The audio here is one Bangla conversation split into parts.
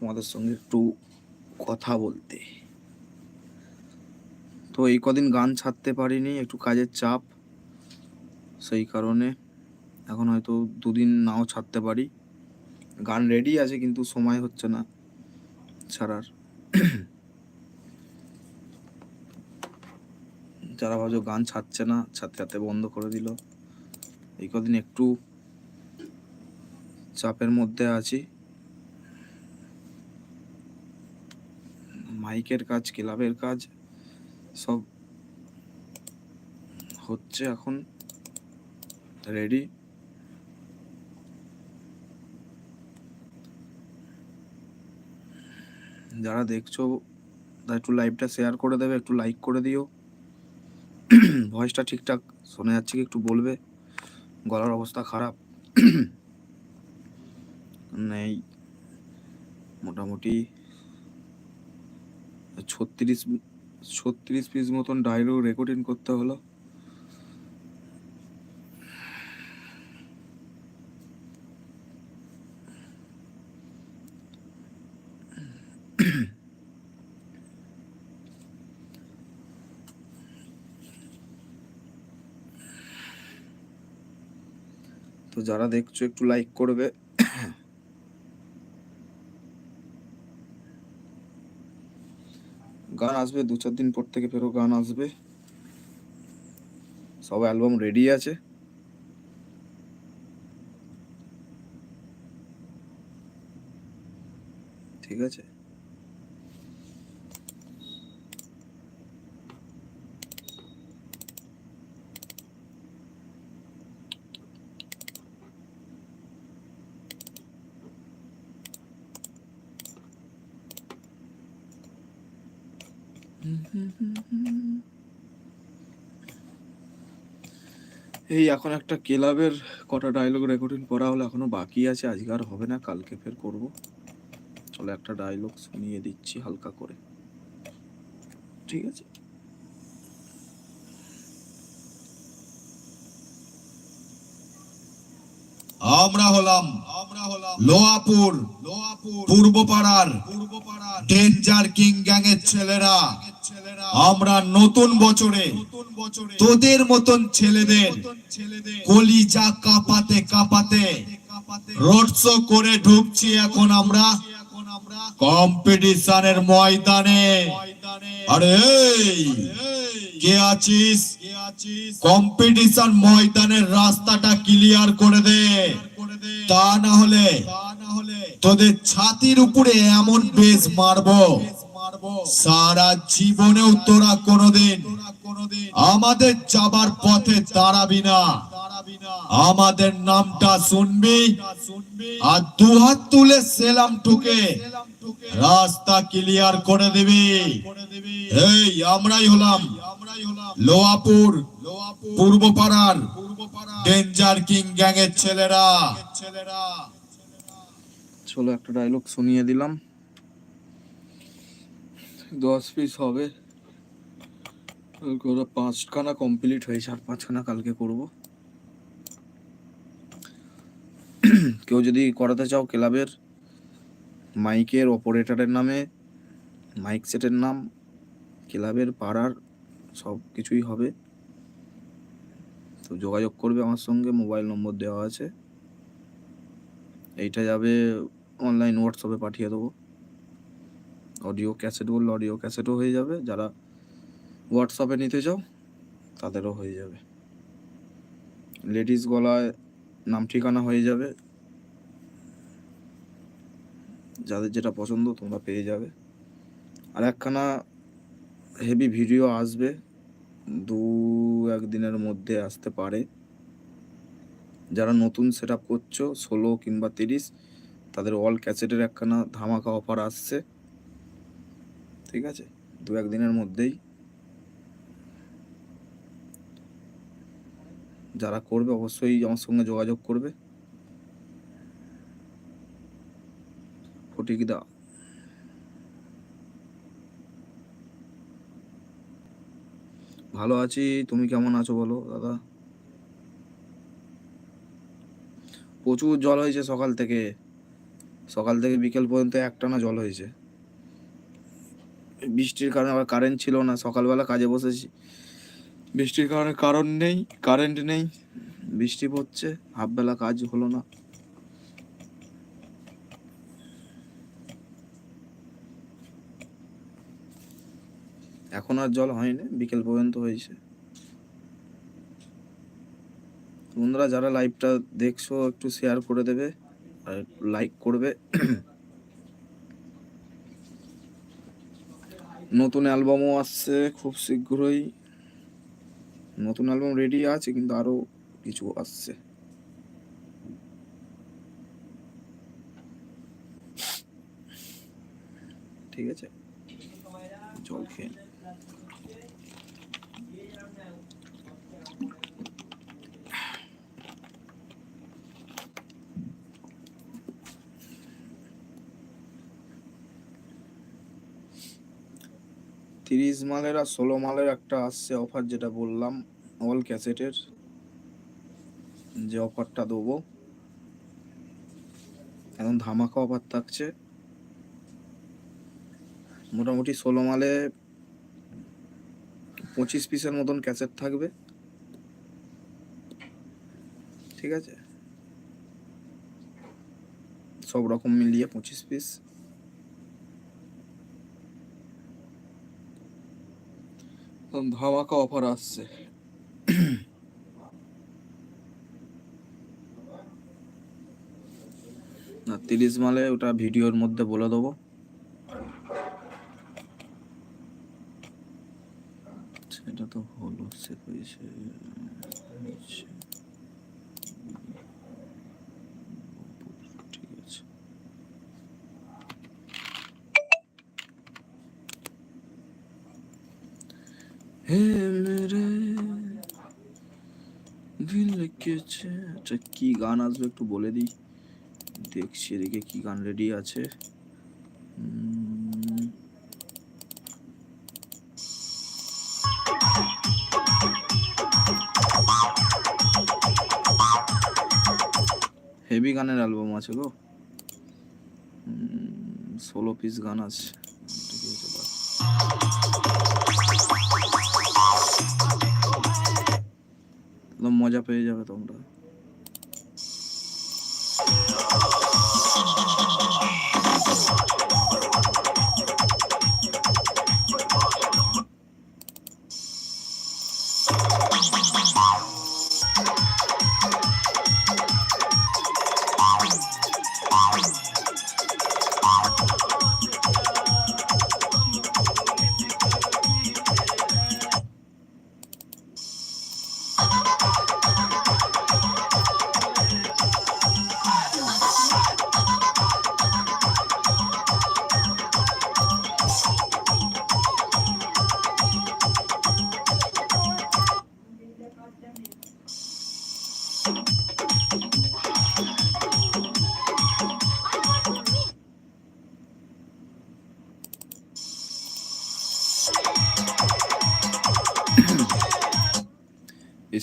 তোমাদের সঙ্গে একটু কথা বলতে। তো এই কদিন গান ছাড়তে পারিনি, একটু কাজের চাপ। সেই কারণে এখন হয়তো দুদিন নাও ছাড়তে পারি। গান রেডি আছে কিন্তু সময় হচ্ছে না ছাড়ার। যারা ভাবছ গান ছাড়ছে না, ছাড়তে ছাড়তে বন্ধ করে দিল। এই কদিন একটু চাপের মধ্যে আছি। মাইকের কাজ, ক্লাবের কাজ, সব হচ্ছে এখন। রেডি যারা দেখছ একটু লাইভটা শেয়ার করে দেবে, একটু লাইক করে দিও। ভয়েসটা ঠিকঠাক শোনা যাচ্ছে কি একটু বলবে? গলার অবস্থা খারাপ। নেই। মোটামুটি ছত্রিশ ছত্রিশ পিস মতন ডায়লগ রেকর্ডিং করতে হলো। তো যারা দেখছ একটু লাইক করবে গান আসবে, দু চার দিন পর থেকে ফেরো গান আসবে। সব অ্যালবাম রেডি আছে। ঠিক আছে? এই এখন একটা ক্লাবের কটা ডায়লগ রেকর্ডিং করা হলো এখনও বাকি আছে আজকে আর হবে না কালকে ফের করব। চলো একটা ডায়লগ শুনিয়ে দিচ্ছি হালকা করে। ঠিক আছে? আমরা হলাম আমরা হলাম লোহাপুর লোহাপুর পূর্বপাড়ার। পূর্বপাড়ার। ডেঞ্জার কিং গ্যাং এর ছেলেরা। আমরা নতুন বছরে তোদের মতন ছেলেদের কলিজা কাঁপাতে কাঁপাতে রোড শো করে ঢুকছি এখন আমরা কম্পিটিশনের ময়দানে। আরে কে আছিস? কম্পিটিশন ময়দানের রাস্তাটা ক্লিয়ার করে দে। তা না হলে তোদের ছাতির উপরে এমন বেশ মারবো। সারা জীবনেও তোরা কোনোদিন আমাদের যাবার পথে দাঁড়াবি না। আমাদের নামটা শুনবি আর দুহাত তুলে সেলাম ঠুকে রাস্তা ক্লিয়ার করে দিবি। এই, আমরাই হলাম লোয়াপুর পূর্বপাড়ার ডেঞ্জার কিং গ্যাং এর ছেলেরা। চলো একটা ডায়লগ শুনিয়ে দিলাম। দশ পিস হবে। পাঁচখানা কমপ্লিট হয়েছে আর পাঁচখানা কালকে করব। কেউ যদি করাতে চাও ক্লাবের, মাইকের অপারেটরের নামে, মাইক সেটের নাম, ক্লাবের পাড়ার সব কিছুই হবে। তো যোগাযোগ করবে আমার সঙ্গে, মোবাইল নম্বর দেওয়া আছে। এইটা যাবে অনলাইন হোয়াটসঅ্যাপে পাঠিয়ে দেবো। অডিও ক্যাসেট বললে অডিও ক্যাসেটও হয়ে যাবে। যারা হোয়াটসঅ্যাপে নিতে চাও, তাদেরও হয়ে যাবে। লেডিস গলায় নাম ঠিকানা হয়ে যাবে। যাদের যেটা পছন্দ, তোমরা পেয়ে যাবে। আর একখানা হেভি ভিডিও আসবে। দু একদিনের মধ্যে আসতে পারে। যারা নতুন সেট আপ করছ, ষোলো কিংবা তিরিশ, তাদের অল ক্যাসেটের একখানা ধামাকা অফার আসছে। ঠিক আছে? দু একদিনের মধ্যেই যারা করবে অবশ্যই আমার সঙ্গে যোগাযোগ করবে। ফটিক দা। ভালো আছি, তুমি কেমন আছো বলো দাদা? প্রচুর জল হয়েছে সকাল থেকে। সকাল থেকে বিকেল পর্যন্ত একটানা জল হয়েছে। বৃষ্টির কারণে আবার কারেন্ট ছিল না, সকালবেলা কাজে বসেছি। বৃষ্টির কারণে কারণ নেই কারেন্ট নেই, বৃষ্টি পড়ছে, হাফবেলা কাজ হলো না। এখন আর জল হয়নি, বিকেল পর্যন্ত হয়েছে। বন্ধুরা, যারা লাইভটা দেখছ, একটু শেয়ার করে দেবে, আর লাইক করবে। নতুন অ্যালবামও আসছে খুব শীঘ্রই। নতুন অ্যালবাম রেডি আছে, কিন্তু আরও কিছু আসছে। ঠিক আছে? জল খেয়ে তিরিশ মালের আর ষোলো মালের একটা আসছে অফার যেটা বললাম অল ক্যাসেটের যে অফারটা দেবো। এখন ধামাকা অফার থাকছে। মোটামুটি ষোলো মালে পঁচিশ পিসের মতন ক্যাসেট থাকবে। ঠিক আছে? সব রকম মিলিয়ে পঁচিশ পিস। ধামাকা অফার আসছে। না, তিরিশ মালে ওটা ভিডিওর মধ্যে বলে দেবো। সেটা তো হলো, সে হয়েছে হয়েছে। ঠিক আছে হে মেরে আচ্ছা কি গান আসবে একটু বলে দিই? দেখছি এদিকে কি গান রেডি আছে। হেভি গানের অ্যালবাম আছে গো। ষোলো পিস গান আছে। একদম মজা পেয়ে যাবে তোমরা।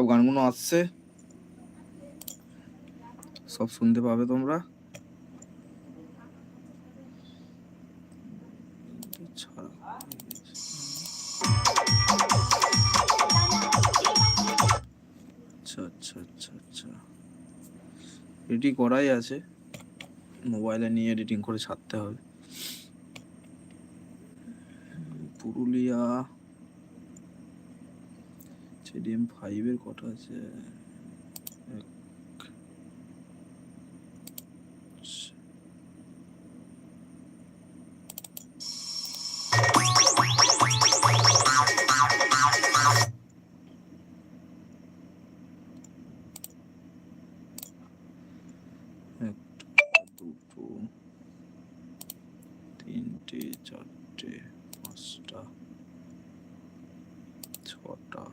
এইসব গানগুলো আসছে। সব শুনতে পাবে তোমরা। আচ্ছা আচ্ছা আচ্ছা আচ্ছা। রেডি করাই আছে। মোবাইলে নিয়ে এডিটিং করে ছাড়তে হবে। পুরুলিয়া জেডিএম ফাইভের কটা আছে? এক তিনটে চারটে পাঁচটা ছটা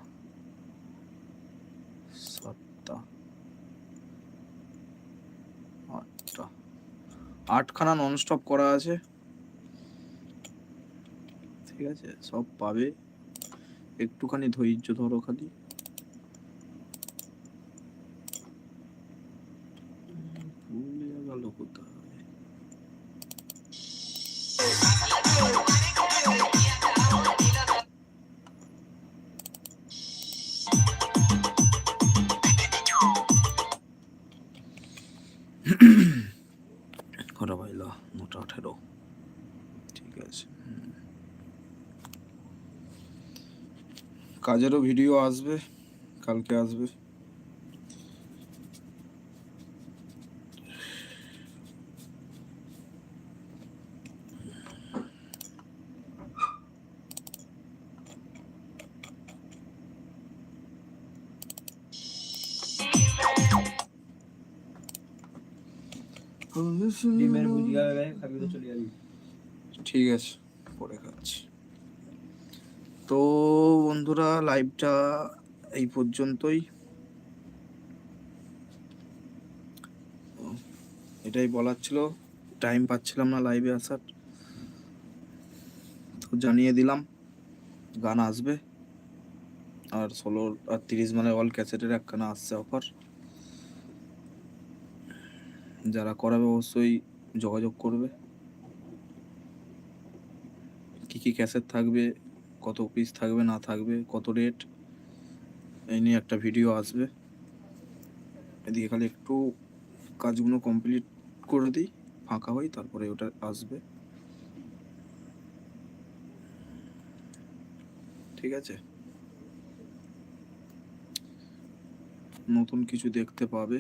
আটখানা নন স্টপ করা আছে। ঠিক আছে সব পাবে। একটুখানি ধৈর্য ধরো খালি। নটা আঠেরো ঠিক আছে। কাজেরও ভিডিও আসবে কালকে আসবে তো ঠিক আছে, পরে খাচ্ছি। তো বন্ধুরা লাইভটা এই পর্যন্তই। এটাই বলার ছিল। টাইম পাচ্ছিলাম না লাইভে আসার। তো জানিয়ে দিলাম, গান আসবে। আর ষোলো আর তিরিশ মানে অল ক্যাসেটের একখানা আসছে অফার যারা করাবে অবশ্যই যোগাযোগ করবে। কি কি ক্যাসেট থাকবে, কত পিস থাকবে, না থাকবে, কত রেট এই নিয়ে একটা ভিডিও আসবে। এদিকে খালি একটু কাজগুলো কমপ্লিট করে দিই, ফাঁকা হই, তারপরে ওটা আসবে। ঠিক আছে? নতুন কিছু দেখতে পাবে।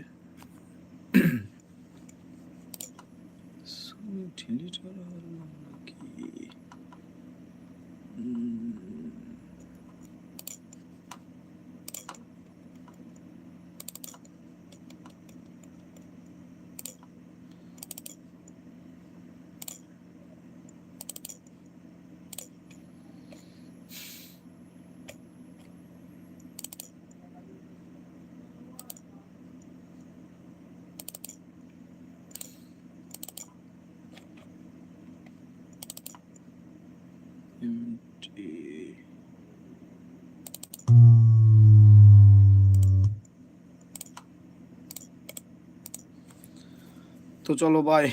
Utility? তো চলো বাই